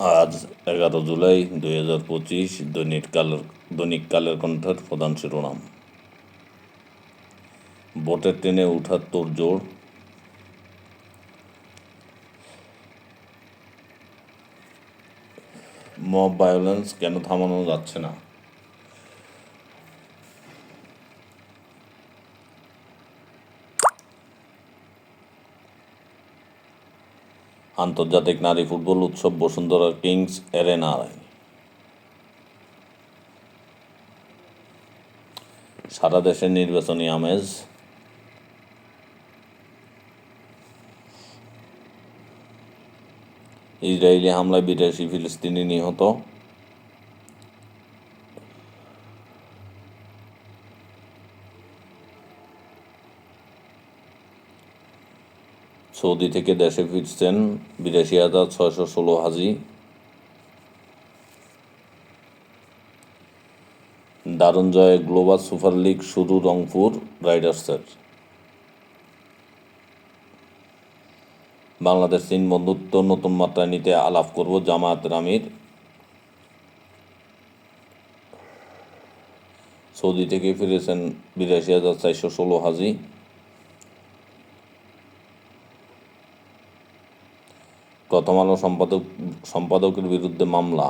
আজ এগারো জুলাই দুই হাজার পঁচিশ দৈনিক কালের দৈনিক কালের কণ্ঠের প্রধান শিরোনাম। ভোটের ট্রেনে উঠার তোর জোর। মব ভায়োলেন্স কেন থামানো যাচ্ছে না? আন্তর্জাতিক নারী ফুটবল উৎসব বসুন্ধরার কিংস অ্যারেনায় সারা দেশের নির্বাচনী আমেজ। ইসরায়েলি হামলায় বিদেশি ফিলিস্তিনি নিহত। সৌদি থেকে দেশে ফিরছেন বিরাশি হাজার ছয়শো ষোলো হাজি। দারুণ জয়ে গ্লোবাল সুপার লিগ শুরু রংপুর রাইডার্সের। বাংলাদেশ চীন বন্ধুত্ব নতুন মাত্রায় নিতে আলাপ করব জামায়াত রামির। সৌদি থেকে ফিরেছেন বিরাশি হাজার চারশো ষোলো হাজি। আলো সম্পাদক সম্পাদকের বিরুদ্ধে মামলা।